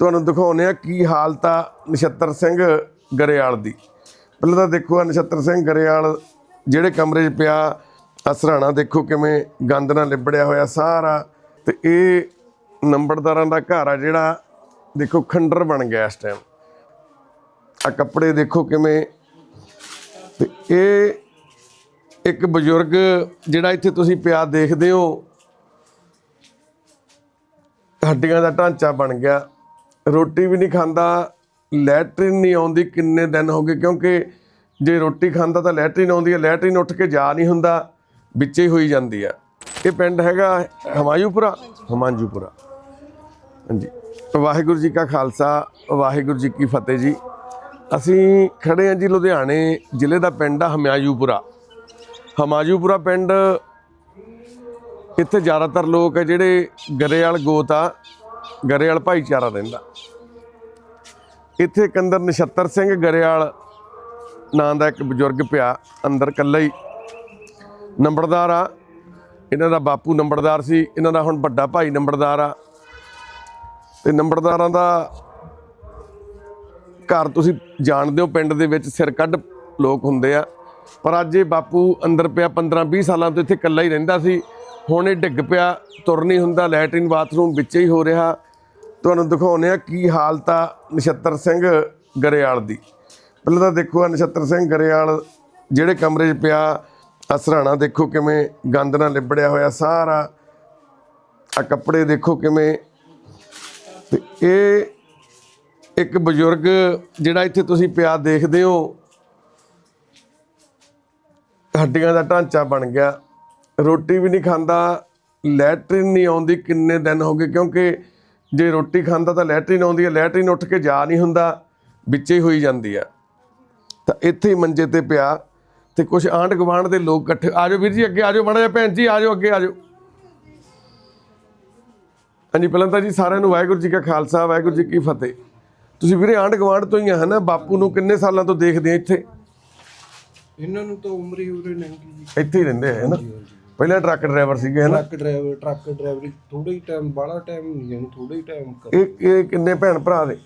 ਤੁਹਾਨੂੰ ਦਿਖਾਉਂਦੇ ਆ ਕੀ ਹਾਲਤ ਆ ਨਛੱਤਰ ਸਿੰਘ ਗਰੇਵਾਲ ਦੀ। ਪਹਿਲਾਂ ਤਾਂ ਦੇਖੋ ਆ ਨਛੱਤਰ ਸਿੰਘ ਗਰੇਵਾਲ ਜਿਹੜੇ ਕਮਰੇ 'ਚ ਪਿਆ ਅਸਰਾਣਾ ਦੇਖੋ ਕਿਵੇਂ ਗੰਦ ਨਾਲ ਲਿਬੜਿਆ ਹੋਇਆ ਸਾਰਾ ਤੇ ਇਹ ਨੰਬਰਦਾਰਾਂ ਦਾ ਘਰ ਆ ਜਿਹੜਾ ਦੇਖੋ ਖੰਡਰ ਬਣ ਗਿਆ ਇਸ ਟਾਈਮ ਆ ਕੱਪੜੇ ਦੇਖੋ ਕਿਵੇਂ ਤੇ ਇਹ ਇੱਕ ਬਜ਼ੁਰਗ ਜਿਹੜਾ ਇੱਥੇ ਤੁਸੀਂ ਪਿਆ ਦੇਖਦੇ ਹੋ, ਹੱਡੀਆਂ ਦਾ ਢਾਂਚਾ ਬਣ ਗਿਆ। ਰੋਟੀ ਵੀ ਨਹੀਂ ਖਾਂਦਾ, ਲੈਟਰਿਨ ਨਹੀਂ ਆਉਂਦੀ ਕਿੰਨੇ ਦਿਨ ਹੋ ਗਏ, ਕਿਉਂਕਿ ਜੇ ਰੋਟੀ ਖਾਂਦਾ ਤਾਂ ਲੈਟਰਿਨ ਆਉਂਦੀ ਹੈ, ਲੈਟਰਿਨ ਉੱਠ ਕੇ ਜਾ ਨਹੀਂ ਹੁੰਦਾ, ਵਿੱਚੇ ਹੀ ਹੋਈ ਜਾਂਦੀ ਆ ਇਹ ਪਿੰਡ ਹੈਗਾ ਹਮਾਯੂਪੁਰਾ? ਹਮਾਂਜੂਪੁਰਾ। ਹਾਂਜੀ। ਵਾਹਿਗੁਰੂ ਜੀ ਕਾ ਖਾਲਸਾ, ਵਾਹਿਗੁਰੂ ਜੀ ਕੀ ਫਤਿਹ ਜੀ। ਅਸੀਂ ਖੜੇ ਹਾਂ ਜੀ ਲੁਧਿਆਣੇ ਜ਼ਿਲ੍ਹੇ ਦਾ ਪਿੰਡ ਆ ਹਮਾਯੂਪੁਰਾ। ਹਮਾਯੂਪੁਰਾ ਪਿੰਡ, ਇੱਥੇ ਜ਼ਿਆਦਾਤਰ ਲੋਕ ਹੈ ਜਿਹੜੇ ਗਰੇਵਾਲ ਗੋਤ ਆ। ਗਰੇਵਾਲ ਭਾਈਚਾਰਾ ਰਹਿੰਦਾ। ਇੱਥੇ ਕੰਦਰ ਨਛੱਤਰ ਸਿੰਘ ਗਰੇਵਾਲ ਨਾਂ ਦਾ ਇੱਕ ਬਜ਼ੁਰਗ ਪਿਆ, ਅੰਦਰ ਇਕੱਲਾ ਹੀ। ਨੰਬਰਦਾਰ ਆ। ਇਹਨਾਂ ਦਾ ਬਾਪੂ ਨੰਬਰਦਾਰ ਸੀ, ਇਹਨਾਂ ਦਾ ਹੁਣ ਵੱਡਾ ਭਾਈ ਨੰਬਰਦਾਰ ਆ। ਤੇ ਨੰਬਰਦਾਰਾਂ ਦਾ ਘਰ ਤੁਸੀਂ ਜਾਣਦੇ ਹੋ, ਪਿੰਡ ਦੇ ਵਿੱਚ ਸਿਰ ਕੱਢ ਲੋਕ ਹੁੰਦੇ ਆ। ਪਰ ਅੱਜ ਇਹ ਬਾਪੂ ਅੰਦਰ ਪਿਆ 15 20 ਸਾਲਾਂ ਤੋਂ ਇੱਥੇ ਇਕੱਲਾ ਹੀ ਰਹਿੰਦਾ ਸੀ। ਹੁਣ ਇਹ ਡਿੱਗ ਪਿਆ, ਤੁਰ ਨਹੀਂ ਹੁੰਦਾ, ਲੈਟਰਿਨ ਬਾਥਰੂਮ ਵਿੱਚ ਹੀ ਹੋ ਰਿਹਾ। ਤੁਹਾਨੂੰ ਦਿਖਾਉਂਦੇ ਆ ਕੀ ਹਾਲਤ ਆ ਨਛੱਤਰ ਸਿੰਘ ਗਰੇਵਾਲ ਦੀ। ਪਹਿਲਾਂ ਤਾਂ ਦੇਖੋ ਆ ਨਛੱਤਰ ਸਿੰਘ ਗਰੇਵਾਲ ਜਿਹੜੇ ਕਮਰੇ 'ਚ ਪਿਆ ਅਸਰਾਣਾ ਦੇਖੋ ਕਿਵੇਂ ਗੰਦ ਨਾਲ ਲਿਬੜਿਆ ਹੋਇਆ ਸਾਰਾ। ਆ ਕੱਪੜੇ ਦੇਖੋ ਕਿਵੇਂ। ਤੇ ਇਹ ਇੱਕ ਬਜ਼ੁਰਗ ਜਿਹੜਾ ਇੱਥੇ ਤੁਸੀਂ ਪਿਆ ਦੇਖਦੇ ਹੋ, ਹੱਡੀਆਂ ਦਾ ਢਾਂਚਾ ਬਣ ਗਿਆ। ਰੋਟੀ ਵੀ ਨਹੀਂ ਖਾਂਦਾ, ਲੈਟਰਿਨ ਨਹੀਂ ਆਉਂਦੀ ਕਿੰਨੇ ਦਿਨ ਹੋ ਗਏ, ਕਿਉਂਕਿ ਜੇ ਰੋਟੀ ਖਾਂਦਾ ਤਾਂ ਲੈਟਰਿਨ ਆਉਂਦੀ ਹੈ ਲੈਟਰਿਨ ਉੱਠ ਕੇ ਜਾ ਨਹੀਂ ਹੁੰਦਾ ਵਿੱਚੇ ਹੀ ਹੋਈ ਜਾਂਦੀ ਆ ਤਾਂ ਇੱਥੇ ਹੀ ਮੰਜੇ ਤੇ ਪਿਆ ਤੇ ਕੁਝ ਆਂਢ ਗੁਆਂਢ ਦੇ ਲੋਕ ਇਕੱਠੇ ਆਜੋ ਵੀਰ ਜੀ ਅੱਗੇ ਆਜੋ ਮਾੜਾ ਜਿਹਾ ਭੈਣ ਜੀ ਆਜੋ ਅੱਗੇ ਆਜੋ ਹਾਂਜੀ ਪਹਿਲਾਂ ਤਾਂ ਜੀ ਸਾਰਿਆਂ ਨੂੰ ਵਾਹਿਗੁਰੂ ਜੀ ਕਾ ਖਾਲਸਾ ਵਾਹਿਗੁਰੂ ਜੀ ਕੀ ਫਤਿਹ। ਤੁਸੀਂ ਵੀਰੇ ਆਂਢ ਗੁਆਂਢ ਤੋਂ ਹੀ ਆ ਹਨਾ? ਬਾਪੂ ਨੂੰ ਕਿੰਨੇ ਸਾਲਾਂ ਤੋਂ ਦੇਖਦੇ ਆ ਇੱਥੇ? ਇਹਨਾਂ ਨੂੰ ਤਾਂ ਉਮਰ ਹੀ ਉਰੇ ਨਹੀਂ ਜੀ। ਇੱਥੇ ਹੀ ਰਹਿੰਦੇ ਆ ਹਨਾ? ਪਹਿਲਾਂ ਟਰੱਕ ਡਰਾਈਵਰ ਸੀਗੇ ਹਨਾ? ਟਰੱਕ ਡਰਾਈਵਰ ਟਰੱਕ ਡਰਾਈਵਰੀ ਥੋੜਾ ਹੀ ਟਾਈਮ ਬਾਹਲਾ ਟਾਈਮ ਨਹੀਂ ਜਾਣੀ ਥੋੜਾ ਹੀ ਟਾਈਮ ਕਰ। ਇਹ ਇਹ ਕਿੰਨੇ ਭੈਣ ਭਰਾ ਨੇ?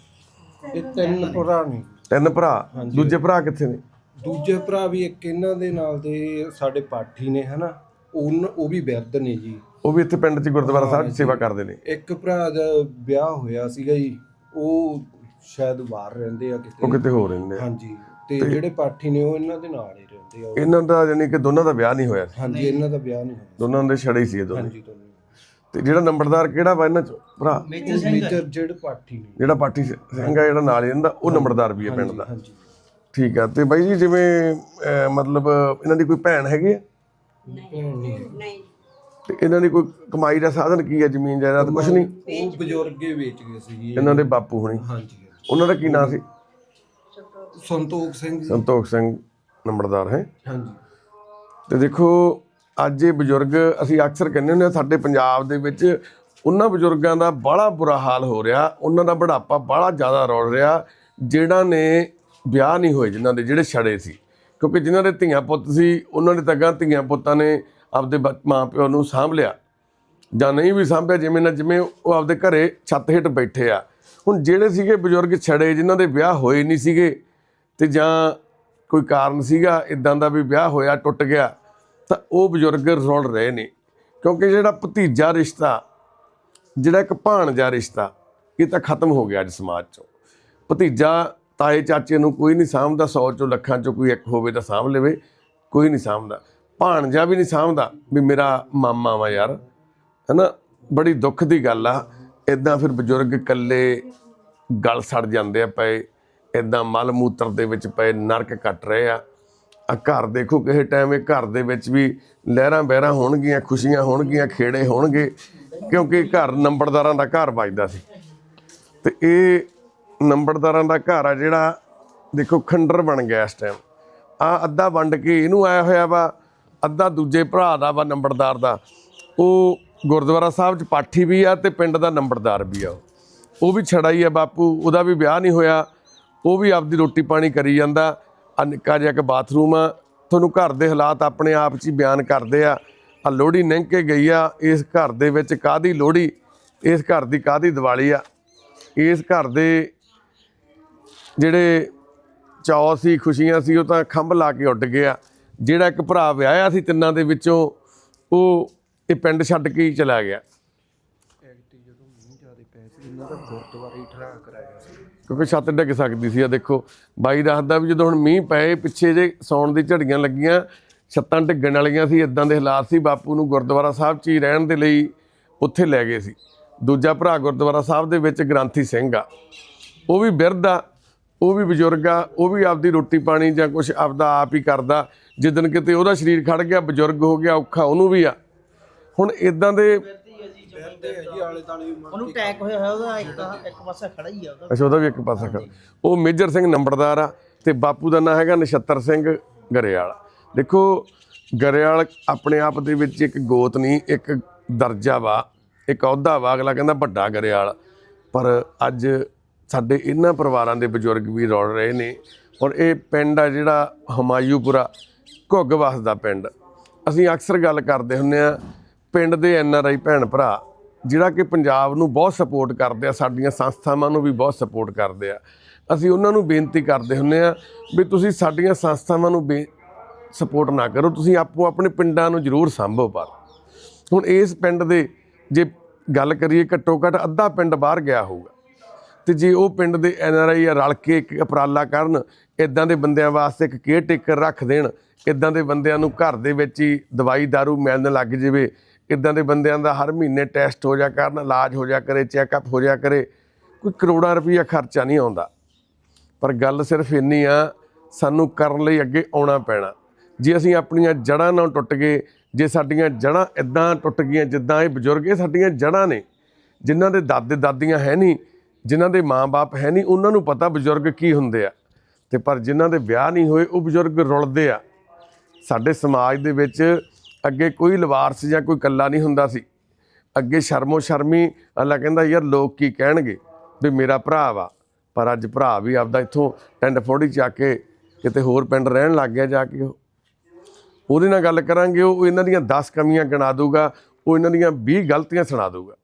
ਇਹ ਤਿੰਨ ਭਰਾ ਨੇ। ਤਿੰਨ ਭਰਾ? ਦੂਜੇ ਭਰਾ ਕਿੱਥੇ ਨੇ? ਦੂਜੇ ਭਰਾ ਵੀ ਇੱਕ ਇਹਨਾਂ ਦੇ ਨਾਲ ਦੇ ਸਾਡੇ ਪਾਠੀ ਨੇ ਹਨਾ? ਉਹ ਉਹ ਵੀ ਬਿਰਧ ਨੇ ਜੀ। ਉਹ ਵੀ ਇੱਥੇ ਪਿੰਡ 'ਚ ਗੁਰਦੁਆਰਾ ਸਾਹਿਬ 'ਚ ਸੇਵਾ ਕਰਦੇ ਨੇ। ਇੱਕ ਭਰਾ ਦਾ ਵਿਆਹ ਹੋਇਆ ਸੀਗਾ ਜੀ ਉਹ ਸ਼ਾਇਦ ਬਾਹਰ ਰਹਿੰਦੇ ਆ ਉਹ ਕਿਤੇ ਕਿਤੇ ਹੋਰ ਰਹਿੰਦੇ ਆ। ਹਾਂਜੀ। ਤੇ ਜਿਹੜੇ ਪਾਠੀ ਨੇ ਉਹ ਇਹਨਾਂ ਦੇ ਨਾਲ ਹੀ ਉਹ। ਇਹਨਾਂ ਦਾ ਯਾਨੀ ਕਿ ਦੋਨਾਂ ਦਾ ਵਿਆਹ ਨਹੀਂ ਹੋਇਆ ਸੀ। ਹਾਂਜੀ ਇਹਨਾਂ ਦਾ ਵਿਆਹ ਨਹੀਂ ਹੋਇਆ। ਦੋਨਾਂ ਦੇ ਛੜੇ ਹੀ ਸੀ ਇਹ ਦੋਨੇ ਹਾਂਜੀ ਤੁਹਾਨੂੰ ਤੇ ਜਿਹੜਾ ਨੰਬਰਦਾਰ ਕਿਹੜਾ ਵਾ ਇਹਨਾਂ 'ਚ? ਭਰਾ? ਮੇਜਰ ਜਿਹੜੇ ਪਾਠੀ ਨੇ। ਜਿਹੜਾ ਪਾਠੀ ਸਿੰਘ ਆ ਜਿਹੜਾ ਨਾਲ ਹੀ ਰਹਿੰਦਾ ਉਹ ਨੰਬਰਦਾਰ ਵੀ ਹੈ ਪਿੰਡ ਦਾ। ਹਾਂਜੀ। ਠੀਕ ਆ ਤੇ ਬਾਈ ਜੀ ਜਿਵੇਂ ਅਹ, ਮਤਲਬ ਇਹਨਾਂ ਦੀ ਕੋਈ ਭੈਣ ਹੈਗੀ ਆ? ਭੈਣ ਨਹੀਂ ਤੇ ਇਹਨਾਂ ਦੀ ਕੋਈ ਕਮਾਈ ਦਾ ਸਾਧਨ ਕੀ ਹੈ ਜ਼ਮੀਨ ਜਾਇਦਾਦ ਕੁਛ ਨਹੀਂ? ਉਹ ਬਜ਼ੁਰਗੇ ਵੇਚ ਗਏ ਸੀ ਜੀ। ਇਹਨਾਂ ਦੇ ਬਾਪੂ ਹੁਣੀ। ਹਾਂਜੀ। ਉਹਨਾਂ ਦਾ ਕੀ ਨਾਂ ਸੀ? ਸੰਤੋਖ ਸਿੰਘ ਜੀ। ਸੰਤੋਖ ਸਿੰਘ। ਨੰਬਰਦਾਰ ਹੈ। ਹਾਂਜੀ। ਤੇ ਦੇਖੋ ਅੱਜ ਇਹ ਬਜ਼ੁਰਗ ਅਸੀਂ ਅਕਸਰ ਕਹਿੰਦੇ ਹੁੰਦੇ ਆ ਸਾਡੇ ਪੰਜਾਬ ਦੇ ਵਿੱਚ ਉਹਨਾਂ ਬਜ਼ੁਰਗਾਂ ਦਾ ਬੜਾ ਬੁਰਾ ਹਾਲ ਹੋ ਰਿਹਾ ਉਹਨਾਂ ਦਾ ਬੁਢਾਪਾ ਬੜਾ ਜ਼ਿਆਦਾ ਰੋਲ ਰਿਹਾ ਜਿਹੜਾ ਨੇ ਵਿਆਹ ਨਹੀਂ ਹੋਏ ਜਿਨ੍ਹਾਂ ਦੇ ਜਿਹੜੇ ਛੜੇ ਸੀ। ਕਿਉਂਕਿ ਜਿਨ੍ਹਾਂ ਦੇ ਧੀਆਂ ਪੁੱਤ ਸੀ ਉਹਨਾਂ ਦੇ ਤੱਕਾਂ ਧੀਆਂ ਪੁੱਤਾਂ ਨੇ ਆਪਦੇ ਮਾਂ ਪਿਓ ਨੂੰ ਸਾਂਭ ਲਿਆ ਜਾਂ ਨਹੀਂ ਵੀ ਸਾਂਭਿਆ ਜਿਵੇਂ ਨਾ ਜਿਵੇਂ ਉਹ ਆਪਦੇ ਘਰੇ ਛੱਤ ਹੇਠ ਬੈਠੇ ਆ। ਹੁਣ ਜਿਹੜੇ ਸੀਗੇ ਬਜ਼ੁਰਗ ਛੜੇ ਜਿਨ੍ਹਾਂ ਦੇ ਵਿਆਹ ਹੋਏ ਨਹੀਂ ਸੀਗੇ ਤੇ ਜਾਂ ਕੋਈ ਕਾਰਨ ਸੀਗਾ ਇਦਾਂ ਦਾ ਵੀ ਵਿਆਹ ਹੋਇਆ, ਟੁੱਟ ਗਿਆ, ਤਾਂ ਉਹ ਬਜ਼ੁਰਗ ਰੁਲ ਰਹੇ ਨੇ। ਕਿਉਂਕਿ ਜਿਹੜਾ ਭਤੀਜਾ ਰਿਸ਼ਤਾ, ਜਿਹੜਾ ਇੱਕ ਭਾਣਜਾ ਰਿਸ਼ਤਾ, ਇਹ ਤਾਂ ਖਤਮ ਹੋ ਗਿਆ ਅੱਜ ਸਮਾਜ ਚੋਂ। ਭਤੀਜਾ ਤਾਏ ਚਾਚੇ ਨੂੰ ਕੋਈ ਨਹੀਂ ਸਾਂਭਦਾ 100 ਚੋਂ ਲੱਖਾਂ ਚੋਂ ਕੋਈ ਇੱਕ ਹੋਵੇ ਤਾਂ ਸਾਂਭ ਲਵੇ, ਕੋਈ ਨਹੀਂ ਸਾਂਭਦਾ। ਭਾਣਜਾ ਵੀ ਨਹੀਂ ਸਾਂਭਦਾ ਵੀ ਮੇਰਾ ਮਾਮਾ ਵਾ ਯਾਰ, ਹੈਨਾ? ਬੜੀ ਦੁੱਖ ਦੀ ਗੱਲ ਆ। ਇਦਾਂ ਫਿਰ ਬਜ਼ੁਰਗ ਇਕੱਲੇ ਗਲ ਸੜ ਜਾਂਦੇ ਆ ਪਏ। ਇਦਾਂ ਮਲ ਮੂਤਰ ਦੇ ਵਿੱਚ ਪਏ ਨਰਕ ਕੱਟ ਰਹੇ ਆ। ਆ ਘਰ ਦੇਖੋ ਕਿਸੇ ਟਾਈਮ ਇਹ ਘਰ ਦੇ ਵਿੱਚ ਵੀ ਲਹਿਰਾਂ ਬਹਿਰਾਂ ਹੋਣਗੀਆਂ, ਖੁਸ਼ੀਆਂ ਹੋਣਗੀਆਂ, ਖੇੜੇ ਹੋਣਗੇ, ਕਿਉਂਕਿ ਘਰ ਨੰਬਰਦਾਰਾਂ ਦਾ ਘਰ ਵੱਜਦਾ ਸੀ। ਤੇ ਇਹ ਨੰਬਰਦਾਰਾਂ ਦਾ ਘਰ ਆ ਜਿਹੜਾ ਦੇਖੋ ਖੰਡਰ ਬਣ ਗਿਆ ਇਸ ਟਾਈਮ ਆ ਅੱਧਾ ਵੰਡ ਕੇ ਇਹਨੂੰ ਆਇਆ ਹੋਇਆ ਵਾ, ਅੱਧਾ ਦੂਜੇ ਭਰਾ ਦਾ ਵਾ ਨੰਬਰਦਾਰ ਦਾ। ਉਹ ਗੁਰਦੁਆਰਾ ਸਾਹਿਬ ਚ ਪਾਠੀ ਵੀ ਆ ਤੇ ਪਿੰਡ ਦਾ ਨੰਬਰਦਾਰ ਵੀ ਆ ਉਹ। ਉਹ ਵੀ ਛੜਾ ਹੀ ਆ ਬਾਪੂ, ਉਹਦਾ ਵੀ ਵਿਆਹ ਨਹੀਂ ਹੋਇਆ। ਉਹ ਵੀ ਆਪਦੀ ਰੋਟੀ ਪਾਣੀ ਕਰੀ ਜਾਂਦਾ, ਆ ਨਿੱਕਾ ਜਿਹਾ ਇੱਕ ਬਾਥਰੂਮ ਆ, ਤੁਹਾਨੂੰ ਘਰ ਦੇ ਹਾਲਾਤ ਆਪਣੇ ਆਪ 'ਚ ਹੀ ਬਿਆਨ ਕਰਦੇ ਆ ਆ ਲੋਹੜੀ ਲੰਘ ਕੇ ਗਈ ਆ, ਇਸ ਘਰ ਦੇ ਵਿੱਚ ਕਾਦੀ ਲੋਹੜੀ, ਇਸ ਘਰ ਦੀ ਕਾਦੀ ਦੀਵਾਲੀ ਆ, ਇਸ ਘਰ ਦੇ ਜਿਹੜੇ ਚਾਅ ਸੀ, ਖੁਸ਼ੀਆਂ ਸੀ, ਉਹ ਤਾਂ ਖੰਭ ਲਾ ਕੇ ਉੱਡ ਗਿਆ ਜਿਹੜਾ ਇੱਕ ਭਰਾ ਵਿਆਹਿਆ ਸੀ ਤਿੰਨਾਂ ਦੇ ਵਿੱਚੋਂ, ਉਹ ਇਹ ਪਿੰਡ ਛੱਡ ਕੇ ਹੀ ਚਲਾ ਗਿਆ। ਐਕਟੀ ਜਦੋਂ ਮੀਂਹ ਜ਼ਿਆਦਾ ਪੈ ਸੀ, ਇਹਨਾਂ ਦਾ ਗੁਰਦੁਆਰਾ ਹੀ ਠਰਾ ਕਰਾਇਆ ਕਿਉਂਕਿ ਛੱਤ ਡਿੱਗ ਸਕਦੀ ਸੀ। ਆ ਦੇਖੋ, ਬਾਈ ਦੱਸਦਾ ਵੀ ਜਦੋਂ ਹੁਣ ਮੀਂਹ ਪਏ, ਪਿੱਛੇ ਜੇ ਸੌਣ ਦੀ ਝੜੀਆਂ ਲੱਗੀਆਂ, ਛੱਤਾਂ ਡਿੱਗਣ ਵਾਲੀਆਂ ਸੀ ਇਦਾਂ ਦੇ ਹਾਲਾਤ ਸੀ। ਬਾਪੂ ਨੂੰ ਗੁਰਦੁਆਰਾ ਸਾਹਿਬ 'ਚ ਹੀ ਰਹਿਣ ਦੇ ਲਈ ਉੱਥੇ ਲੈ ਗਏ ਸੀ। ਦੂਜਾ ਭਰਾ ਗੁਰਦੁਆਰਾ ਸਾਹਿਬ ਦੇ ਵਿੱਚ ਗ੍ਰੰਥੀ ਸਿੰਘ ਆ। ਉਹ ਵੀ ਬਿਰਧ ਆ, ਉਹ ਵੀ ਬਜ਼ੁਰਗ ਆ, ਉਹ ਵੀ ਆਪਦੀ ਰੋਟੀ ਪਾਣੀ ਜਾਂ ਕੁਝ ਆਪਦਾ ਆਪ ਹੀ ਕਰਦਾ। ਜਿੱਦਨ ਕਿਤੇ ਉਹਦਾ ਸਰੀਰ ਖੜ ਗਿਆ, ਬਜ਼ੁਰਗ ਹੋ ਗਿਆ, ਔਖਾ, ਉਹਨੂੰ ਵੀ ਆ। ਹੁਣ ਇਦਾਂ ਦੇ ਬੈਠਦੇ ਆ ਜੀ ਆਲੇ ਦਾਲੇ ਉਹਨੂੰ ਅਟੈਕ ਹੋਇਆ ਹੋਇਆ ਉਹਦਾ ਇੱਕ ਇੱਕ ਪਾਸਾ ਖੜਾ ਹੀ ਆ ਉਹਦਾ। ਅੱਛਾ ਉਹਦਾ ਵੀ ਇੱਕ ਪਾਸਾ ਕਰ ਉਹ ਮੇਜਰ ਸਿੰਘ ਨੰਬਰਦਾਰ ਆ ਤੇ ਬਾਪੂ ਦਾ ਨਾਂ ਹੈਗਾ ਨਛੱਤਰ ਸਿੰਘ ਗਰੇਵਾਲ। ਦੇਖੋ ਗਰੇਵਾਲ ਆਪਣੇ ਆਪ ਦੇ ਵਿੱਚ ਇੱਕ ਗੋਤ ਨਹੀਂ ਇੱਕ ਦਰਜਾ ਵਾ ਇੱਕ ਅਹੁਦਾ ਵਾ ਅਗਲਾ ਕਹਿੰਦਾ ਵੱਡਾ ਗਰੇਵਾਲ। ਪਰ ਅੱਜ ਸਾਡੇ ਇਹਨਾਂ ਪਰਿਵਾਰਾਂ ਦੇ ਬਜ਼ੁਰਗ ਵੀ ਰੋੜ ਰਹੇ ਨੇ ਔਰ ਇਹ ਪਿੰਡ ਆ ਜਿਹੜਾ ਹਮਾਯੂਪੁਰਾ ਘੁੱਗ ਵਸਦਾ ਪਿੰਡ। ਅਸੀਂ ਅਕਸਰ ਗੱਲ ਕਰਦੇ ਹੁੰਨੇ ਆ ਪਿੰਡ ਦੇ ਐਨ ਆਰ ਆਈ ਭੈਣ ਭਰਾ, ਜਿਹੜਾ ਕਿ ਪੰਜਾਬ ਨੂੰ ਬਹੁਤ ਸਪੋਰਟ ਕਰਦੇ ਆ, ਸਾਡੀਆਂ ਸੰਸਥਾਵਾਂ ਨੂੰ ਵੀ ਬਹੁਤ ਸਪੋਰਟ ਕਰਦੇ ਆ। ਅਸੀਂ ਉਹਨਾਂ ਨੂੰ ਬੇਨਤੀ ਕਰਦੇ ਹੁੰਨੇ ਆ ਵੀ ਤੁਸੀਂ ਸਾਡੀਆਂ ਸੰਸਥਾਵਾਂ ਨੂੰ ਸਪੋਰਟ ਨਾ ਕਰੋ, ਤੁਸੀਂ ਆਪੋ ਆਪਣੇ ਪਿੰਡਾਂ ਨੂੰ ਜ਼ਰੂਰ ਸੰਭੋ ਪਰ। ਹੁਣ ਇਸ ਪਿੰਡ ਦੇ ਜੇ ਗੱਲ ਕਰੀਏ, ਘੱਟੋ ਘੱਟ ਅੱਧਾ ਪਿੰਡ ਬਾਹਰ ਗਿਆ ਹੋਊਗਾ। ਤੇ ਜੇ ਉਹ ਪਿੰਡ ਦੇ ਐਨ ਆਰ ਆਈ ਰਲ ਕੇ ਇੱਕ ਉਪਰਾਲਾ ਕਰਨ ਇਦਾਂ ਦੇ ਬੰਦਿਆਂ ਵਾਸਤੇ ਇੱਕ ਕੇਅਰ ਟੇਕਰ ਰੱਖ ਦੇਣ ਇਦਾਂ ਦੇ ਬੰਦਿਆਂ ਨੂੰ ਘਰ ਦੇ ਵਿੱਚ ਹੀ ਦਵਾਈ ਦਾਰੂ ਮਿਲਣ ਲੱਗ ਜਾਵੇ ਇਦਾਂ ਦੇ ਬੰਦਿਆਂ ਦਾ ਹਰ ਮਹੀਨੇ ਟੈਸਟ ਹੋ ਜਾ ਕਰਨ, ਇਲਾਜ ਹੋ ਜਾ ਕਰੇ ਚੈੱਕਅਪ ਹੋ ਜਾ ਕਰੇ, ਕੋਈ ਕਰੋੜਾਂ ਰੁਪਈਆ ਖਰਚਾ ਨਹੀਂ ਆਉਂਦਾ। ਪਰ ਗੱਲ ਸਿਰਫ ਇੰਨੀ ਆ, ਸਾਨੂੰ ਕਰਨ ਲਈ ਅੱਗੇ ਆਉਣਾ ਪੈਣਾ। ਜੇ ਅਸੀਂ ਆਪਣੀਆਂ ਜੜ੍ਹਾਂ ਨਾਲ ਟੁੱਟ ਗਏ, ਜੇ ਸਾਡੀਆਂ ਜੜ੍ਹਾਂ ਇਦਾਂ ਟੁੱਟ ਗਈਆਂ, ਜਿੱਦਾਂ ਇਹ ਬਜ਼ੁਰਗ, ਇਹ ਸਾਡੀਆਂ ਜੜ੍ਹਾਂ ਨੇ, ਜਿਨ੍ਹਾਂ ਦੇ ਦਾਦੇ ਦਾਦੀਆਂ ਹੈ ਨਹੀਂ, ਜਿਨ੍ਹਾਂ ਦੇ ਮਾਂ-ਬਾਪ ਹੈ ਨਹੀਂ, ਉਹਨਾਂ ਨੂੰ ਪਤਾ ਬਜ਼ੁਰਗ ਕੀ ਹੁੰਦੇ ਆ। ਤੇ ਪਰ ਜਿਨ੍ਹਾਂ ਦੇ ਵਿਆਹ ਨਹੀਂ ਹੋਏ, ਉਹ ਬਜ਼ੁਰਗ ਰੁਲਦੇ ਆ। ਸਾਡੇ ਸਮਾਜ ਦੇ ਵਿੱਚ ਅੱਗੇ ਕੋਈ ਲਵਾਰਸ ਜਾਂ ਕੋਈ ਕੱਲਾ ਨਹੀਂ ਹੁੰਦਾ ਸੀ। ਅੱਗੇ ਸ਼ਰਮੋ ਸ਼ਰਮੀ, ਅੱਲਾ ਕਹਿੰਦਾ, ਯਾਰ ਲੋਕ ਕੀ ਕਹਿਣਗੇ ਵੀ ਮੇਰਾ ਭਰਾ ਵਾ, ਪਰ ਅੱਜ ਭਰਾ ਵੀ ਆਪਦਾ ਇੱਥੋਂ ਟੈਂਡ ਫੋੜੀ ਆ ਕੇ ਕਿਤੇ ਹੋਰ ਪਿੰਡ ਰਹਿਣ ਲੱਗ ਗਿਆ ਜਾ ਕੇ ਉਹ। ਉਹਦੇ ਨਾਲ ਗੱਲ ਕਰਾਂਗੇ, ਉਹ ਇਹਨਾਂ ਦੀਆਂ 10 ਕਮੀਆਂ ਗਿਣਾ ਦੂਗਾ ਉਹ ਇਹਨਾਂ ਦੀਆਂ 20 ਗਲਤੀਆਂ ਸੁਣਾ ਦੂਗਾ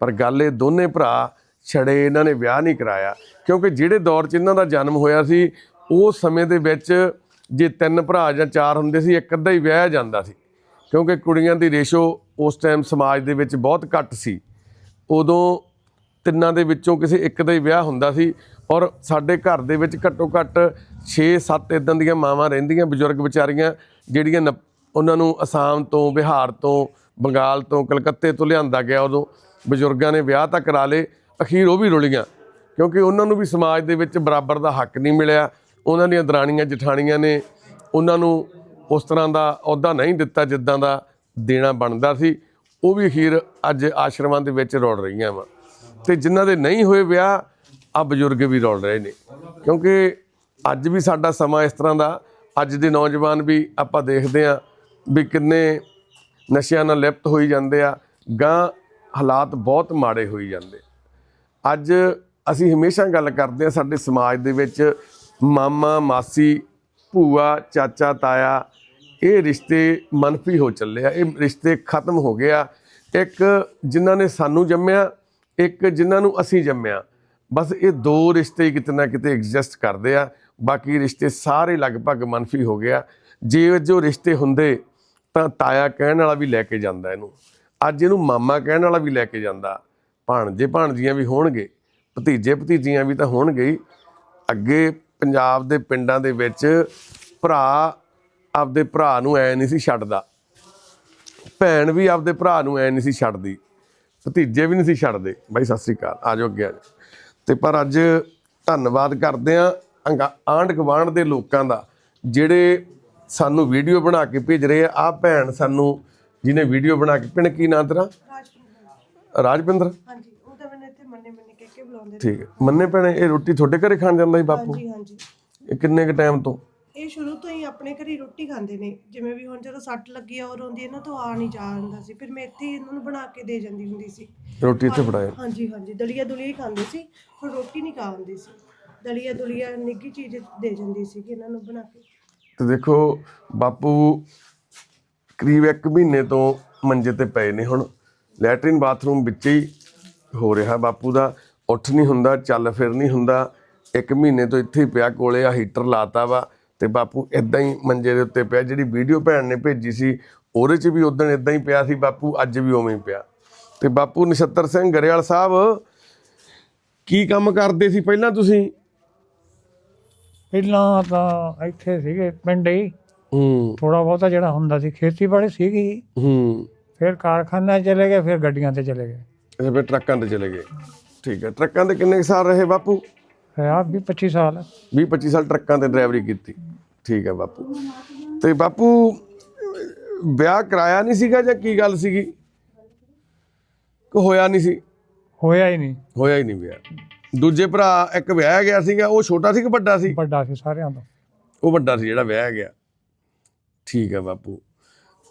ਪਰ ਗੱਲ ਇਹ ਦੋਨੇ ਭਰਾ ਛੜੇ ਇਹਨਾਂ ਨੇ ਵਿਆਹ ਨਹੀਂ ਕਰਾਇਆ, ਕਿਉਂਕਿ ਜਿਹੜੇ ਦੌਰ 'ਚ ਇਹਨਾਂ ਦਾ ਜਨਮ ਹੋਇਆ ਸੀ, ਉਸ ਸਮੇਂ ਦੇ ਵਿੱਚ ਜੇ ਤਿੰਨ ਭਰਾ ਜਾਂ ਚਾਰ ਹੁੰਦੇ ਸੀ, ਇੱਕ ਅੱਧਾ ਹੀ ਵਿਆਹਿਆ ਜਾਂਦਾ ਸੀ। ਕਿਉਂਕਿ ਕੁੜੀਆਂ ਦੀ ਰੇਸ਼ੋ ਉਸ ਟਾਈਮ ਸਮਾਜ ਦੇ ਵਿੱਚ ਬਹੁਤ ਘੱਟ ਸੀ। ਉਦੋਂ ਤਿੰਨਾਂ ਦੇ ਵਿੱਚੋਂ ਕਿਸੇ ਇੱਕ ਦਾ ਹੀ ਵਿਆਹ ਹੁੰਦਾ ਸੀ ਔਰ ਸਾਡੇ ਘਰ ਦੇ ਵਿੱਚ ਘੱਟੋ ਘੱਟ 6-7 ਇਦਾਂ ਦੀਆਂ ਮਾਵਾਂ ਰਹਿੰਦੀਆਂ, ਬਜ਼ੁਰਗ ਵਿਚਾਰੀਆਂ, ਜਿਹੜੀਆਂ ਨ- ਉਹਨਾਂ ਨੂੰ ਅਸਾਮ ਤੋਂ, ਬਿਹਾਰ ਤੋਂ, ਬੰਗਾਲ ਤੋਂ, ਕਲਕੱਤੇ ਤੋਂ ਲਿਆਂਦਾ ਗਿਆ ਉਦੋਂ। ਬਜ਼ੁਰਗਾਂ ਨੇ ਵਿਆਹ ਤਾਂ ਕਰਾ ਲਏ, ਅਖੀਰ ਉਹ ਵੀ ਰੁਲੀਆਂ। ਕਿਉਂਕਿ ਉਹਨਾਂ ਨੂੰ ਵੀ ਸਮਾਜ ਦੇ ਵਿੱਚ ਬਰਾਬਰ ਦਾ ਹੱਕ ਨਹੀਂ ਮਿਲਿਆ। ਉਹਨਾਂ ਦੀਆਂ ਦਰਾਣੀਆਂ ਜਠਾਣੀਆਂ ਨੇ ਉਹਨਾਂ ਨੂੰ ਉਸ ਤਰ੍ਹਾਂ ਦਾ ਅਹੁਦਾ ਨਹੀਂ ਦਿੱਤਾ ਜਿੱਦਾਂ ਦਾ ਦੇਣਾ ਬਣਦਾ ਸੀ। ਉਹ ਵੀ ਅਖੀਰ ਅੱਜ ਆਸ਼ਰਮਾਂ ਦੇ ਵਿੱਚ ਰੋੜ ਰਹੀਆਂ ਵਾ। ਤੇ ਜਿਨ੍ਹਾਂ ਦੇ ਨਹੀਂ ਹੋਏ ਵਿਆਹ, ਆ ਬਜ਼ੁਰਗ ਵੀ ਰੋਲ ਰਹੇ ਨੇ। ਕਿਉਂਕਿ ਅੱਜ ਵੀ ਸਾਡਾ ਸਮਾਂ ਇਸ ਤਰ੍ਹਾਂ ਦਾ, ਅੱਜ ਦੇ ਨੌਜਵਾਨ ਵੀ ਆਪਾਂ ਦੇਖਦੇ ਆ ਵੀ ਕਿੰਨੇ ਨਸ਼ਿਆਂ ਨਾਲ ਲਿਪਤ ਹੋਈ ਜਾਂਦੇ ਆ ਗਾਂ ਹਾਲਾਤ ਬਹੁਤ ਮਾੜੇ ਹੋਈ ਜਾਂਦੇ। ਅੱਜ ਅਸੀਂ ਹਮੇਸ਼ਾ ਗੱਲ ਕਰਦੇ ਆ ਸਾਡੇ ਸਮਾਜ ਦੇ ਵਿੱਚ ਮਾਮਾ, ਮਾਸੀ, ਭੂਆ, ਚਾਚਾ, ਤਾਇਆ, ਇਹ ਰਿਸ਼ਤੇ ਮਨਫੀ ਹੋ ਚੱਲੇ ਆ। ਇਹ ਰਿਸ਼ਤੇ ਖਤਮ ਹੋ ਗਏ ਆ। ਇੱਕ ਜਿਨ੍ਹਾਂ ਨੇ ਸਾਨੂੰ ਜੰਮਿਆ, ਇੱਕ ਜਿਨ੍ਹਾਂ ਨੂੰ ਅਸੀਂ ਜੰਮਿਆ। ਬਸ ਇਹ ਦੋ ਰਿਸ਼ਤੇ ਕਿਤੇ ਨਾ ਕਿਤੇ ਐਗਜ਼ਿਸਟ ਕਰਦੇ ਆ। ਬਾਕੀ ਰਿਸ਼ਤੇ ਸਾਰੇ ਲਗਭਗ ਮਨਫੀ ਹੋ ਗਿਆ ਜੇ ਜੋ ਰਿਸ਼ਤੇ ਹੁੰਦੇ, ਤਾਂ ਤਾਇਆ ਕਹਿਣ ਵਾਲਾ ਵੀ ਲੈ ਕੇ ਜਾਂਦਾ ਇਹਨੂੰ। ਅੱਜ ਇਹਨੂੰ ਮਾਮਾ ਕਹਿਣ ਵਾਲਾ ਵੀ ਲੈ ਕੇ ਜਾਂਦਾ। ਭਾਣਜੇ ਭਾਣਜੀਆਂ ਵੀ ਹੋਣਗੇ। ਭਤੀਜੇ ਭਤੀਜੀਆਂ ਵੀ ਤਾਂ ਹੋਣਗੇ ਹੀ। ਅੱਗੇ ਪੰਜਾਬ ਦੇ ਪਿੰਡਾਂ ਦੇ ਵਿੱਚ ਭਰਾ ਆਪਦੇ ਭਰਾ ਨੂੰ ਐ ਨਹੀਂ ਸੀ ਛੱਡਦਾ। ਭੈਣ ਵੀ ਆਪਦੇ ਭਰਾ ਨੂੰ ਐ ਨਹੀਂ ਸੀ ਛੱਡਦੀ। ਭਤੀਜੇ ਵੀ ਨਹੀਂ ਸੀ ਛੱਡਦੇ। ਬਾਈ ਸਤਿ ਸ੍ਰੀ ਅਕਾਲ। ਆ ਜਾਓ ਅੱਗੇ ਆ ਜਾਓ। ਤੇ ਪਰ ਅੱਜ ਧੰਨਵਾਦ ਕਰਦੇ ਆ ਆਂਢ ਗੁਆਂਢ ਦੇ ਲੋਕਾਂ ਦਾ ਜਿਹੜੇ ਸਾਨੂੰ ਵੀਡੀਓ ਬਣਾ ਕੇ ਭੇਜ ਰਹੇ ਆ। ਆ ਭੈਣ ਸਾਨੂੰ ਜਿਹਨੇ ਵੀਡੀਓ ਬਣਾ ਕੇ ਪਿੰਡ ਕੀ ਨਾਂ ਤੇਰਾ? ਰਾਜਪਿੰਦਰ? ਹਾਂਜੀ ਉਹ ਤਾਂ ਮੈਨੂੰ ਇੱਥੇ ਮੰਨੇ ਮੰਨੇ ਕਹਿ ਕੇ ਬੁਲਾਉਂਦੇ ਨੇ। ਠੀਕ ਹੈ। ਮੰਨੇ ਭੈਣੇ ਇਹ ਰੋਟੀ ਤੁਹਾਡੇ ਘਰੇ ਖਾਣ ਜਾਂਦਾ ਸੀ ਬਾਪੂ? ਹਾਂਜੀ ਹਾਂਜੀ। ਇਹ ਕਿੰਨੇ ਕ ਟਾਈਮ ਤੋਂ? ਇਹ ਸ਼ੁਰੂ ਤੋਂ ਹੀ ਆਪਣੇ ਘਰੇ ਰੋਟੀ ਖਾਂਦੇ ਨੇ। ਜਿਵੇਂ ਵੀ ਹੁਣ ਜਦੋਂ ਸੱਟ ਲੱਗੀ ਆ ਔਰ ਹੁੰਦੀ ਇਹਨਾਂ ਤੋਂ ਆ ਨਹੀਂ ਜਾਂਦਾ ਸੀ। ਫਿਰ ਮੈਂ ਇੱਥੇ ਹੀ ਇਹਨਾਂ ਨੂੰ ਬਣਾ ਕੇ ਦੇ ਜਾਂਦੀ ਹੁੰਦੀ ਸੀ। ਰੋਟੀ ਇੱਥੇ ਫੜਾਇਆ ਹਾਂਜੀ ਹਾਂਜੀ। ਦਲੀਆ ਦੁਲੀਆ ਹੀ ਖਾਂਦੇ ਸੀ। ਹੁਣ ਰੋਟੀ ਨਹੀਂ ਖਾਂਦੇ ਸੀ। ਦਲੀਆ ਦੁਲੀਆ ਨਿੱਗੀ ਚੀਜ਼ ਦੇ ਜਾਂਦੀ ਸੀ ਕਿ ਇਹਨਾਂ ਨੂੰ ਬਣਾ ਕੇ। ਤੇ ਦੇਖੋ ਬਾਪੂ ਕਰੀਬ 1 ਮਹੀਨੇ ਤੋਂ ਮੰਜੇ ਤੇ ਪਏ ਨੇ ਹੁਣ। ਲੈਟਰਿਨ ਬਾਥਰੂਮ ਵਿੱਚ ਹੀ ਹੋ ਰਿਹਾ ਬਾਪੂ ਦਾ। ਉੱਠ ਨਹੀਂ ਹੁੰਦਾ ਚੱਲ ਫਿਰ ਨਹੀਂ ਹੁੰਦਾ। ਇੱਕ ਮਹੀਨੇ ਤੋਂ ਇੱਥੇ ਹੀ ਪਿਆ ਕੋਲੇ ਆ ਹੀਟਰ ਲਾਤਾ ਵਾ ਤੇ ਬਾਪੂ ਇਦਾਂ ਹੀ ਮੰਜੇ ਦੇ ਉੱਤੇ ਪਿਆ। ਜਿਹੜੀ ਵੀਡੀਓ ਭੈਣ ਨੇ ਭੇਜੀ ਸੀ ਉਹਦੇ 'ਚ ਵੀ ਉਦੋਂ ਇਦਾਂ ਹੀ ਪਿਆ ਸੀ ਬਾਪੂ ਅੱਜ ਵੀ ਉਵੇਂ ਹੀ ਪਿਆ। ਤੇ ਬਾਪੂ ਨਛੱਤਰ ਸਿੰਘ ਗਰੇਵਾਲ ਸਾਹਿਬ ਕੀ ਕੰਮ ਕਰਦੇ ਸੀ ਪਹਿਲਾਂ ਤੁਸੀਂ? ਪਹਿਲਾਂ ਤਾਂ ਇੱਥੇ ਸੀਗੇ ਪਿੰਡ ਹੀ। ਹੂੰ। ਥੋੜਾ ਬਹੁਤਾ ਜਿਹੜਾ ਹੁੰਦਾ ਸੀ ਖੇਤੀਬਾੜੀ ਸੀਗੀ। ਹੂੰ। ਫਿਰ ਕਾਰਖਾਨਾ ਚਲੇ ਗਏ ਫਿਰ ਗੱਡੀਆਂ ਤੇ ਚਲੇ ਗਏ। ਅੱਛਾ ਫਿਰ ਟਰੱਕਾਂ ਤੇ ਚਲੇ ਗਏ। ਠੀਕ ਹੈ। ਟਰੱਕਾਂ ਤੇ ਕਿੰਨੇ ਕੁ ਸਾਲ ਰਹੇ ਬਾਪੂ? ਆਪ ਵੀ 25 ਸਾਲ। 20 25 ਸਾਲ ਟਰੱਕਾਂ ਤੇ ਡਰਾਈਵਰੀ ਕੀਤੀ। ਠੀਕ ਹੈ ਬਾਪੂ। ਤੇ ਬਾਪੂ ਵਿਆਹ ਕਰਾਇਆ ਨਹੀਂ ਸੀਗਾ ਜਾਂ ਕੀ ਗੱਲ ਸੀਗੀ? ਕਿ ਹੋਇਆ ਨਹੀਂ ਸੀ? ਹੋਇਆ ਹੀ ਨਹੀਂ। ਹੋਇਆ ਹੀ ਨਹੀਂ ਵਿਆਹ। ਦੂਜੇ ਭਰਾ ਇੱਕ ਵਿਆਹ ਗਿਆ ਸੀਗਾ ਉਹ ਛੋਟਾ ਸੀ ਕਿ ਵੱਡਾ ਸੀ? ਵੱਡਾ ਸੀ ਸਾਰਿਆਂ ਤੋਂ। ਉਹ ਵੱਡਾ ਸੀ ਜਿਹੜਾ ਵਿਆਹ ਗਿਆ। ਠੀਕ ਹੈ ਬਾਪੂ।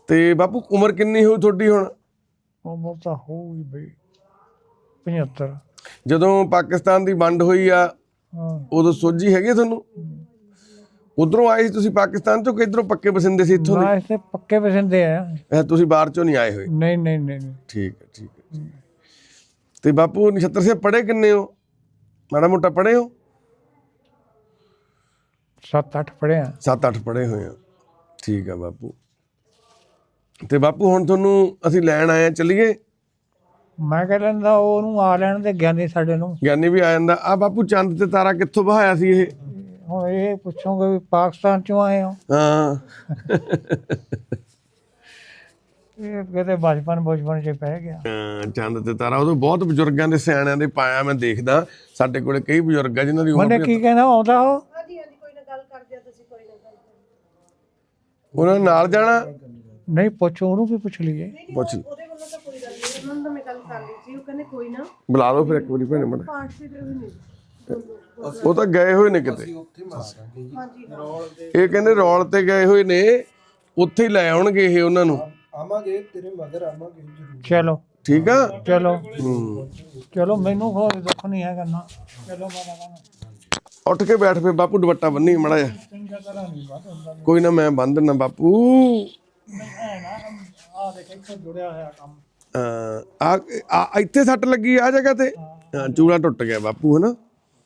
ਤੇ ਬਾਪੂ ਉਮਰ ਕਿੰਨੀ ਹੋਈ ਤੁਹਾਡੀ ਹੁਣ? ਉਮਰ ਤਾਂ ਹੋਊਗੀ ਬਈ 75 ਜਦੋਂ ਪਾਕਿਸਤਾਨ ਦੀ ਵੰਡ ਹੋਈ ਆ ਉਦੋਂ ਸੋਝੀ ਹੈਗੀ ਤੁਹਾਨੂੰ? ਉਧਰੋਂ ਆਏ ਸੀ ਤੁਸੀਂ ਪਾਕਿਸਤਾਨ ਤੋਂ ਕਿ ਇੱਧਰੋਂ ਪੱਕੇ ਵਸਿੰਦੇ ਸੀ ਇੱਥੋਂ ਨਾ ਇੱਥੇ ਪੱਕੇ ਪਸੰਦੇ ਆ। ਦੇ ਤੁਸੀਂ ਬਾਹਰ ਚੋਂ ਨਹੀਂ ਆਏ ਹੋਏ? ਨਹੀਂ ਨਹੀਂ ਨਹੀਂ। ਠੀਕ ਹੈ ਠੀਕ ਹੈ। ਤੇ ਬਾਪੂ ਨਛੱਤਰ ਸਿੰਘ ਪੜ੍ਹੇ ਕਿੰਨੇ ਹੋ? ਮਾੜਾ ਮੋਟਾ ਪੜ੍ਹੇ ਹੋ? ਸੱਤ ਅੱਠ ਪੜਿਆ 7-8 ਪੜ੍ਹੇ ਹੋਏ ਆ। ਠੀਕ ਆ ਬਾਪੂ। ਤੇ ਬਾਪੂ ਹੁਣ ਤੁਹਾਨੂੰ ਅਸੀਂ ਲੈਣ ਆਏ ਆ ਚੱਲੀਏ। ਮੈਂ ਕਹਿ ਲੈਂਦਾ ਉਹਨੂੰ ਆ ਲੈਣ ਦੇ ਗਿਆਨੀ ਸਾਡੇ ਨੂੰ। ਗਿਆਨੀ ਵੀ ਆ ਜਾਂਦਾ ਆ ਬਾਪੂ ਚੰਦ ਤੇ ਤਾਰਾ ਕਿੱਥੋਂ ਬਹਾਇਆ ਸੀ ਇਹ? ਹੁਣ ਇਹ ਪੁੱਛੋਗੇ ਵੀ ਪਾਕਿਸਤਾਨ ਚੋਂ ਆਏ ਹੋ? ਹਾਂ। ਇਹ ਕਿਤੇ ਬਚਪਨ ਬਚਪਨ ਚ ਪੈ ਗਿਆ। ਹਾਂ, ਚੰਦ ਤੇ ਤਾਰਾ ਉਦੋਂ ਬਹੁਤ ਬਜ਼ੁਰਗਾਂ ਦੇ ਸਿਆਣਿਆਂ ਦੇ ਪਾਇਆ ਮੈਂ ਦੇਖਦਾ। ਸਾਡੇ ਕੋਲੇ ਕਈ ਬਜ਼ੁਰਗ ਆ ਜਿਨ੍ਹਾਂ ਦੀ ਉਮਰ ਮੈਨੇ ਕੀ ਕਹਿਣਾ ਆਉਂਦਾ ਉਹ? ਹਾਂਜੀ ਹਾਂਜੀ ਕੋਈ ਨਾ ਗੱਲ ਕਰਦੇ ਆ ਤੁਸੀਂ ਕੋਈ ਨਾ ਗੱਲ ਉਹਨਾਂ ਨਾਲ ਜਾਣਾ? ਨਹੀਂ ਪੁੱਛ ਉਹਨੂੰ ਵੀ ਪੁੱਛ ਲਈਏ। ਪੁੱਛ ਉਹਦੇ ਵੱਲੋਂ ਤਾਂ ਕੋਈ ਉਹ ਕਹਿੰਦੇ ਕੋਈ ਨਾ। ਬੁਲਾ ਲਓ ਫਿਰ ਇੱਕ ਵਾਰੀ ਭੈਣੇ ਮੜਾ। ਪਾਠ ਤੇ ਵੀ ਨਹੀਂ ਉਹ ਤਾਂ ਗਏ ਹੋਏ ਨੇ ਕਿਤੇ। ਉੱਥੇ ਮਾਰਾਂਗੇ ਜੀ। ਹਾਂਜੀ ਹਾਂ। ਇਹ ਕਹਿੰਦੇ ਰੌਲ ਤੇ ਗਏ ਹੋਏ ਨੇ ਉੱਥੇ ਹੀ ਲੈ ਆਉਣਗੇ ਇਹ ਉਹਨਾਂ ਨੂੰ। ਆਵਾਂਗੇ ਤੇਰੇ ਮਗਰ ਆਵਾਂਗੇ ਜ਼ਰੂਰ। ਚਲੋ। ਠੀਕ ਆ? ਚਲੋ। ਹੂੰ। ਚਲੋ ਮੈਨੂੰ ਕੋਈ ਦੁੱਖ ਨਹੀਂ ਹੈਗਾ ਨਾ। ਚਲੋ ਮੈਂ ਕਹਿੰਦਾ ਉੱਠ ਕੇ ਬੈਠ ਫੇ ਬਾਪੂ ਦੁਪੱਟਾ ਬੰਨੀ ਮੜਾ ਜਾ ਚੰਗਾ ਤਰ੍ਹਾਂ ਨਹੀਂ ਬਾਤ ਹੁੰਦਾ। ਕੋਈ ਨਾ ਮੈਂ ਬੰਨ ਦਿੰਦਾ ਬਾਪੂ। ਆ ਦੇਖ ਇੱਥੇ ਜੁੜਿਆ ਹੋਇਆ ਕੰਮ। ਆ ਆ, ਇੱਥੇ ਸੱਟ ਲੱਗੀ ਆ ਜਗ੍ਹਾ ਤੇ? ਹਾਂ, ਚੂੜਾ ਟੁੱਟ ਗਿਆ ਬਾਪੂ, ਹਨਾ?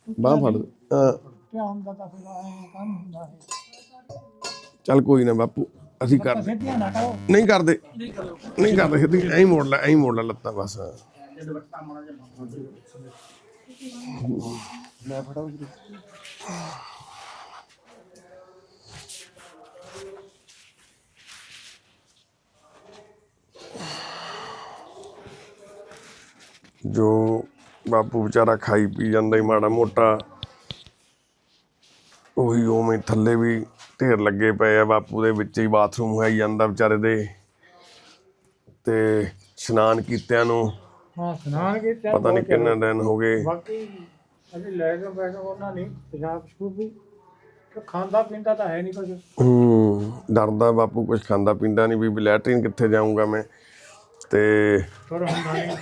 ਬਾਹ ਫੜ ਧਿਆਨ ਦਾ। ਤਾਂ ਫਿਰ ਐਂ ਕੰਮ ਹੁੰਦਾ ਹੈ। ਚੱਲ ਕੋਈ ਨਾ ਬਾਪੂ, ਅਸੀਂ ਕਰ ਸਿੱਧੀਆਂ ਨਾ ਕਰੋ ਨਹੀਂ ਕਰਦੇ। ਨਹੀਂ ਕਰਦੇ, ਸਿੱਧੀ ਐਂ ਹੀ ਮੋੜ ਲੈ, ਐਂ ਹੀ ਮੋੜ ਲੈ ਲੱਤਾਂ ਬਸ। ਮੈਂ ਫੜਾਉ ਜੀ ਜੋ ਬਾਪੂ ਵਿਚਾਰਾ ਖਾਈ ਪੀ ਜਾਂਦਾ ਹੀ ਮਾੜਾ ਮੋਟਾ ਉਹੀ ਉਵੇਂ ਥੱਲੇ ਵੀ ਢੇਰ ਲੱਗੇ ਪਏ ਆ ਬਾਪੂ ਦੇ ਵਿੱਚ ਹੀ ਬਾਥਰੂਮ ਹੋਇਆ ਜਾਂਦਾ ਵਿਚਾਰੇ ਦੇ। ਤੇ ਇਸ਼ਨਾਨ ਕੀਤਿਆਂ ਨੂੰ ਹਾਂ ਸੁਣਾ ਕੇ ਤੇ ਪਤਾ ਨਹੀਂ ਕਿੰਨੇ ਦਿਨ ਹੋ ਗਏ। ਬਾਕੀ ਅਸੀਂ ਲੈ ਕੇ ਬੈਠੋ ਉਹਨਾਂ ਨਹੀਂ ਪੰਜਾਬ ਸਕੂਲ ਵੀ ਖਾਂਦਾ ਪੀਂਦਾ ਤਾਂ ਹੈ ਨਹੀਂ ਕੁਝ ਹੂੰ ਡਰਦਾ ਬਾਪੂ ਕੁਝ ਖਾਂਦਾ ਪੀਂਦਾ ਨਹੀਂ ਵੀ ਲੈਟਰਿਨ ਕਿੱਥੇ ਜਾਊਂਗਾ ਮੈਂ। ਤੇ ਪਰ ਹੁੰਦਾ ਨਹੀਂ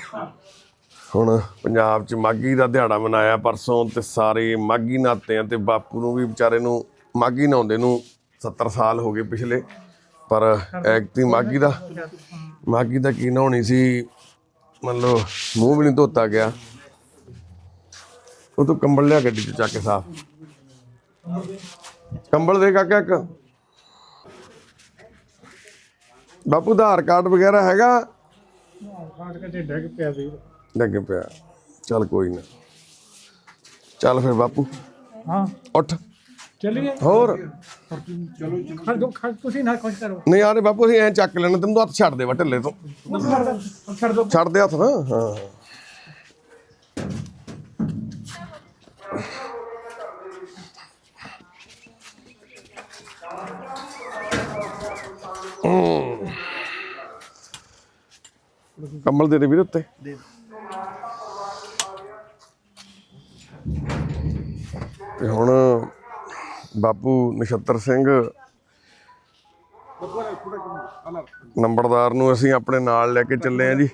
ਹੁਣ ਪੰਜਾਬ 'ਚ ਮਾਗੀ ਦਾ ਦਿਹਾੜਾ ਮਨਾਇਆ ਪਰਸੋਂ ਤੇ ਸਾਰੇ ਮਾਗੀ ਨਹਾਤੇ ਆ ਤੇ ਬਾਪੂ ਨੂੰ ਵੀ ਵਿਚਾਰੇ ਨੂੰ ਮਾਗੀ ਨਹਾਉਂਦੇ ਨੂੰ 70 ਸਾਲ ਹੋ ਗਏ ਪਿਛਲੇ, ਪਰ ਐਕਤੀ ਮਾਗੀ ਦਾ ਮਾਗੀ ਦਾ ਕੀ ਨਹਾਉਣੀ ਸੀ, ਮੰਨ ਲਓ ਮੂੰਹ ਵੀ ਨਹੀਂ ਧੋਤਾ ਗਿਆ। ਉਹ ਤੋਂ ਕੰਬਲ ਲਿਆ ਗੱਡੀ 'ਚ ਚੱਕ ਕੇ ਸਾਫ਼। ਕੰਬਲ ਦੇ ਕਾਕਾ ਇੱਕ। ਬਾਪੂ ਦਾ ਆਧਾਰ ਕਾਰਡ ਵਗੈਰਾ ਹੈਗਾ? ਕਾਟ ਕੇ ਤੇ ਡਿੱਗ ਪਿਆ ਵੀਰ। ਲੱਗੇ ਪਿਆ। ਚੱਲ ਕੋਈ ਨਾ। ਚੱਲ ਫਿਰ ਬਾਪੂ। ਹਾਂ। ਉੱਠ। ਚੱਲੀਏ। ਹੋਰ। ਖੜ ਦੋ ਖੜ ਤੁਸੀਂ ਨਾ ਕੁਝ ਕਰੋ। ਨਹੀਂ ਯਾਰ ਬਾਪੂ ਅਸੀਂ ਐ ਚੱਕ ਲੈਣਾ ਤੈਨੂੰ ਤਾਂ ਹੱਥ ਛੱਡ ਦੇ ਵਾ ਢਿੱਲੇ ਤੋਂ। ਛੱਡ ਦੋ। ਛੱਡ ਦੋ ਦੇ ਹੱਥ ਨਾ। ਹਾਂ। ਕੰਬਲ ਦੇ ਦੇ ਵੀਰ ਉੱਤੇ। ਤੇ ਹੁਣ ਬਾਪੂ ਨਛੱਤਰ ਸਿੰਘ ਨੰਬਰਦਾਰ ਨੂੰ ਅਸੀਂ ਆਪਣੇ ਨਾਲ ਲੈ ਕੇ ਚੱਲੇ ਆ ਜੀ।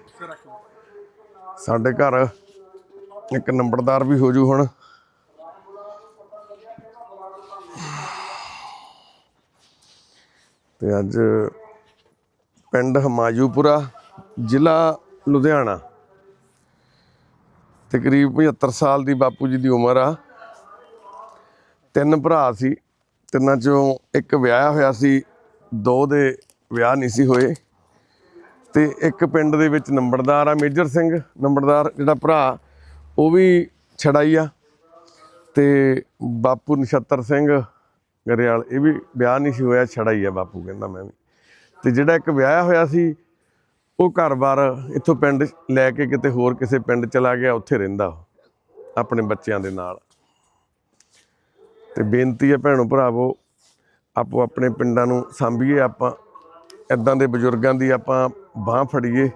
ਸਾਡੇ ਘਰ ਇੱਕ ਨੰਬਰਦਾਰ ਵੀ ਹੋ ਜੂ ਹੁਣ। ਤੇ ਅੱਜ ਪਿੰਡ ਹਮਾਜੂਪੁਰਾ ਜ਼ਿਲ੍ਹਾ ਲੁਧਿਆਣਾ। ਤੇ ਕਰੀਬ 75 ਸਾਲ ਦੀ ਬਾਪੂ ਜੀ ਦੀ ਉਮਰ ਆ। ਤਿੰਨ ਭਰਾ ਸੀ, ਤਿੰਨਾਂ ਚੋਂ ਇੱਕ ਵਿਆਹਿਆ ਹੋਇਆ ਸੀ, ਦੋ ਦੇ ਵਿਆਹ ਨਹੀਂ ਸੀ ਹੋਏ। ਤੇ ਇੱਕ ਪਿੰਡ ਦੇ ਵਿੱਚ ਨੰਬਰਦਾਰ ਆ ਮੇਜਰ ਸਿੰਘ, ਨੰਬਰਦਾਰ ਜਿਹੜਾ ਭਰਾ, ਉਹ ਵੀ ਛੜਾਈ ਆ। ਤੇ ਬਾਪੂ ਨਛੱਤਰ ਸਿੰਘ ਗਰੇਵਾਲ, ਇਹ ਵੀ ਵਿਆਹ ਨਹੀਂ ਸੀ ਹੋਇਆ, ਛੜਾਈ ਆ ਬਾਪੂ ਕਹਿੰਦਾ ਮੈਂ ਵੀ। ਤੇ ਜਿਹੜਾ ਇੱਕ ਵਿਆਹਿਆ ਹੋਇਆ ਸੀ, ਉਹ ਘਰ-ਬਾਰ ਇੱਥੋਂ ਪਿੰਡ ਲੈ ਕੇ ਕਿਤੇ ਹੋਰ ਕਿਸੇ ਪਿੰਡ ਚਲਾ ਗਿਆ, ਉੱਥੇ ਰਹਿੰਦਾ ਆਪਣੇ ਬੱਚਿਆਂ ਦੇ ਨਾਲ। ਤੇ ਬੇਨਤੀ ਹੈ ਭੈਣੋ ਭਰਾਵੋ, ਆਪੋ ਆਪਣੇ ਪਿੰਡਾਂ ਨੂੰ ਸਾਂਭੀਏ ਆਪਾਂ ਇਦਾਂ ਦੇ ਬਜ਼ੁਰਗਾਂ ਦੀ ਆਪਾਂ ਬਾਹ ਫੜੀਏ।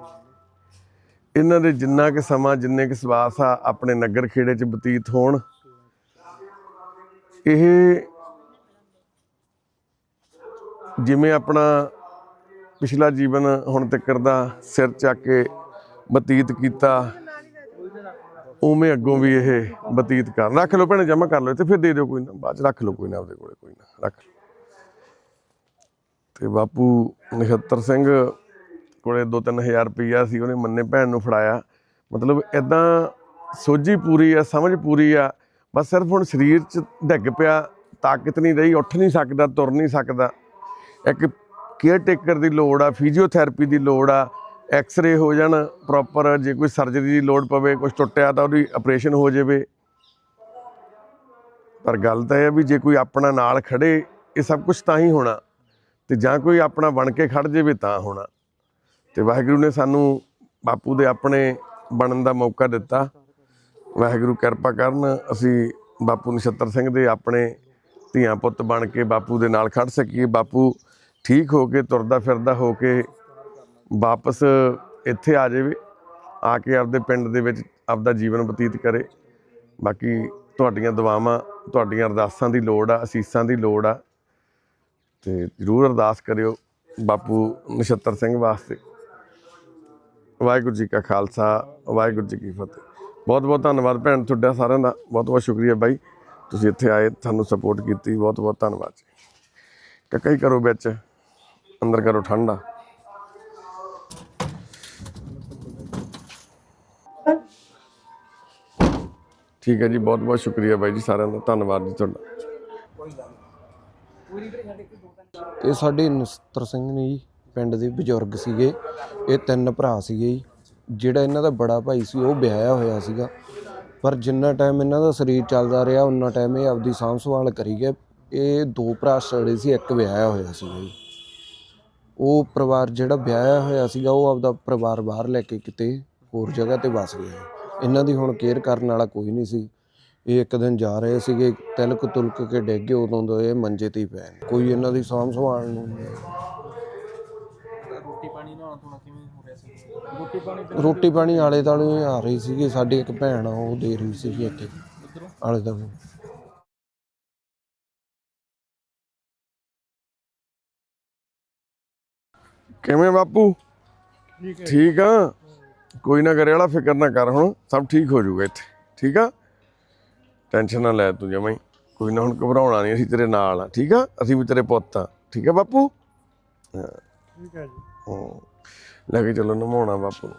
ਇਹਨਾਂ ਦੇ ਜਿੰਨਾ ਕਿ ਸਮਾਂ, ਜਿੰਨੇ ਕਿ ਸਵਾਸ ਆ ਆਪਣੇ ਨਗਰ ਖੇੜੇ 'ਚ ਬਤੀਤ ਹੋਣ, ਇਹ ਜਿਵੇਂ ਆਪਣਾ ਪਿਛਲਾ ਜੀਵਨ ਹੁਣ ਤੱਕ ਦਾ ਸਿਰ ਚੱਕ ਕੇ ਬਤੀਤ ਕੀਤਾ ਉਵੇਂ ਅੱਗੋਂ ਵੀ ਇਹ ਬਤੀਤ ਕਰਨ ਰੱਖ ਲਓ ਭੈਣੇ ਜਮਾ ਕਰ ਲਓ ਤੇ ਫਿਰ ਦੇ ਦਿਓ ਕੋਈ ਨਾ, ਬਾਅਦ ਚ ਰੱਖ ਲਓ ਕੋਈ ਨਾ, ਆਪਦੇ ਕੋਲੇ ਕੋਈ ਨਾ, ਰੱਖ ਲਓ। ਤੇ ਬਾਪੂ ਨਛੱਤਰ ਸਿੰਘ ਕੋਲੇ 2-3000 ਰੁਪਈਆ ਸੀ, ਉਹਨੇ ਮੰਨੇ ਭੈਣ ਨੂੰ ਫੜਾਇਆ। ਮਤਲਬ ਇਦਾਂ ਸੋਝੀ ਪੂਰੀ ਆ, ਸਮਝ ਪੂਰੀ ਆ, ਬਸ ਸਿਰਫ ਹੁਣ ਸਰੀਰ 'ਚ ਡਿੱਗ ਪਿਆ, ਤਾਕਤ ਨਹੀਂ ਰਹੀ, ਉੱਠ ਨਹੀਂ ਸਕਦਾ, ਤੁਰ ਨਹੀਂ ਸਕਦਾ। ਇੱਕ ਕੇਅਰ ਟੇਕਰ ਦੀ ਲੋੜ ਆ, ਫਿਜ਼ੀਓਥੈਰੇਪੀ ਦੀ ਲੋੜ ਆ ਐਕਸ-ਰੇ ਹੋ ਜਾਣ ਪ੍ਰੋਪਰ ਜੇ ਕੋਈ ਸਰਜਰੀ ਦੀ ਲੋੜ ਪਵੇ ਕੁਝ ਟੁੱਟਿਆ ਤਾਂ ਉਹਦੀ ਆਪਰੇਸ਼ਨ ਹੋ ਜਾਵੇ। ਪਰ ਗੱਲ ਤਾਂ ਇਹ ਹੈ ਵੀ ਜੇ ਕੋਈ ਆਪਣਾ ਨਾਲ ਖੜੇ, ਇਹ ਸਭ ਕੁਝ ਤਾਂ ਹੀ ਹੋਣਾ। ਤੇ ਜਾਂ ਕੋਈ ਆਪਣਾ ਬਣ ਕੇ ਖੜ ਜਾਵੇ ਤਾਂ ਹੋਣਾ। ਤੇ ਵਾਹਿਗੁਰੂ ਨੇ ਸਾਨੂੰ ਬਾਪੂ ਦੇ ਆਪਣੇ ਬਣਨ ਦਾ ਮੌਕਾ ਦਿੱਤਾ। ਵਾਹਿਗੁਰੂ ਕਿਰਪਾ ਕਰਨ, ਅਸੀਂ ਬਾਪੂ ਨਛੱਤਰ ਸਿੰਘ ਦੇ ਆਪਣੇ ਧੀਆਂ ਪੁੱਤ ਬਣ ਕੇ ਬਾਪੂ ਦੇ ਨਾਲ ਖੜ ਸਕੀਏ। ਬਾਪੂ ਠੀਕ ਹੋ ਕੇ, ਤੁਰਦਾ ਫਿਰਦਾ ਹੋ ਕੇ ਵਾਪਸ ਇੱਥੇ ਆ ਜਾਵੇ, ਆ ਕੇ ਆਪਦੇ ਪਿੰਡ ਦੇ ਵਿੱਚ ਆਪਦਾ ਜੀਵਨ ਬਤੀਤ ਕਰੇ। ਬਾਕੀ ਤੁਹਾਡੀਆਂ ਦੁਆਵਾਂ, ਤੁਹਾਡੀਆਂ ਅਰਦਾਸਾਂ ਦੀ ਲੋੜ ਆ, ਅਸੀਸਾਂ ਦੀ ਲੋੜ ਆ। ਤੇ ਜਰੂਰ ਅਰਦਾਸ ਕਰਿਓ ਬਾਪੂ ਨਛੱਤਰ ਸਿੰਘ ਵਾਸਤੇ। ਵਾਹਿਗੁਰੂ ਜੀ ਕਾ ਖਾਲਸਾ, ਵਾਹਿਗੁਰੂ ਜੀ ਕੀ ਫਤਿਹ। ਬਹੁਤ ਬਹੁਤ ਧੰਨਵਾਦ ਭੈਣ ਤੁਹਾਡਾ ਸਾਰਿਆਂ ਦਾ। ਬਹੁਤ ਬਹੁਤ ਸ਼ੁਕਰੀਆ ਬਾਈ। ਤੁਸੀਂ ਇੱਥੇ ਆਏ ਤੁਹਾਨੂੰ ਸਪੋਰਟ ਕੀਤੀ। ਬਹੁਤ ਬਹੁਤ ਧੰਨਵਾਦ ਜੀ। ਕੱਕਾ ਹੀ ਕਰੋ ਵਿੱਚ, ਅੰਦਰ ਕਰੋ ਠੰਡਾ। ਠੀਕ ਹੈ ਜੀ, ਬਹੁਤ ਬਹੁਤ ਸ਼ੁਕਰੀਆ ਬਾਈ ਜੀ ਸਾਰਿਆਂ ਦਾ, ਧੰਨਵਾਦ ਜੀ ਤੁਹਾਡਾ। ਇਹ ਸਾਡੇ ਨਸਤਰ ਸਿੰਘ ਨੇ ਜੀ, ਪਿੰਡ ਦੇ ਬਜ਼ੁਰਗ ਸੀਗੇ, ਇਹ ਤਿੰਨ ਭਰਾ ਸੀਗੇ ਜੀ, ਜਿਹੜਾ ਇਹਨਾਂ ਦਾ ਬੜਾ ਭਾਈ ਸੀ, ਉਹ ਵਿਆਹਿਆ ਹੋਇਆ ਸੀਗਾ। ਪਰ ਜਿੰਨਾ ਟਾਈਮ ਇਹਨਾਂ ਦਾ ਸਰੀਰ ਚੱਲਦਾ ਰਿਹਾ, ਉਨਾ ਟਾਈਮ ਇਹ ਆਪਦੀ ਸਾਂਭ ਸੰਭਾਲ ਕਰੀ ਗਏ। ਇਹ ਦੋ ਭਰਾ ਸੜੇ ਸੀ, ਇੱਕ ਵਿਆਹਿਆ ਹੋਇਆ ਸੀਗਾ ਜੀ। ਉਹ ਪਰਿਵਾਰ ਜਿਹੜਾ ਵਿਆਹਿਆ ਹੋਇਆ ਸੀਗਾ, ਉਹ ਆਪਦਾ ਪਰਿਵਾਰ ਬਾਹਰ ਲੈ ਕੇ ਕਿਤੇ ਹੋਰ ਜਗ੍ਹਾ ਤੇ ਵਸ ਗਿਆ ਇਹਨਾਂ ਦੀ ਹੁਣ ਕੇਅਰ ਕਰਨ ਵਾਲਾ ਕੋਈ ਨਹੀਂ ਸੀ। ਇਹ ਇੱਕ ਦਿਨ ਜਾ ਰਹੇ ਸੀਗੇ, ਤਿਲਕ ਤੁਲਕ ਕੇ ਡਿੱਗ ਗਏ ਉਦੋਂ ਤੋਂ ਇਹ ਮੰਜੇ ਤੇ ਹੀ ਪਏ ਨੇ। ਕੋਈ ਇਹਨਾਂ ਦੀ ਸਾਂਭ ਸੰਭਾਲ ਨੂੰ ਨਹੀਂ। ਰੋਟੀ ਪਾਣੀ ਆਲੇ ਦਾਲੇ ਆ ਰਹੀ ਸੀਗੀ। ਸਾਡੀ ਇੱਕ ਭੈਣ ਆ, ਉਹ ਦੇ ਰਹੀ ਸੀਗੀ ਇੱਥੇ, ਆਲੇ ਦਾਲੇ ਕਿਵੇਂ ਬਾਪੂ? ਠੀਕ ਆ? ਕੋਈ ਨਾ ਕਰੇ ਵਾਲਾ ਫਿਕਰ ਨਾ ਕਰ ਹੁਣ ਸਭ ਠੀਕ ਹੋ ਜਾਊਗਾ ਇੱਥੇ। ਠੀਕ ਆ? ਟੈਨਸ਼ਨ ਨਾ ਲੈ ਤੂੰ ਜਮਾਈ ਕੋਈ ਨਾ ਹੁਣ ਘਬਰਾਉਣਾ ਨਹੀਂ ਅਸੀਂ ਤੇਰੇ ਨਾਲ ਆ ਠੀਕ ਆ? ਅਸੀਂ ਵੀ ਤੇਰੇ ਪੁੱਤ ਆ ਠੀਕ ਆ ਬਾਪੂ? ਠੀਕ ਹੈ ਜੀ। ਹਾਂ। ਲੈ ਕੇ ਚੱਲੋ ਨਮਾਉਣਾ ਬਾਪੂ ਨੂੰ।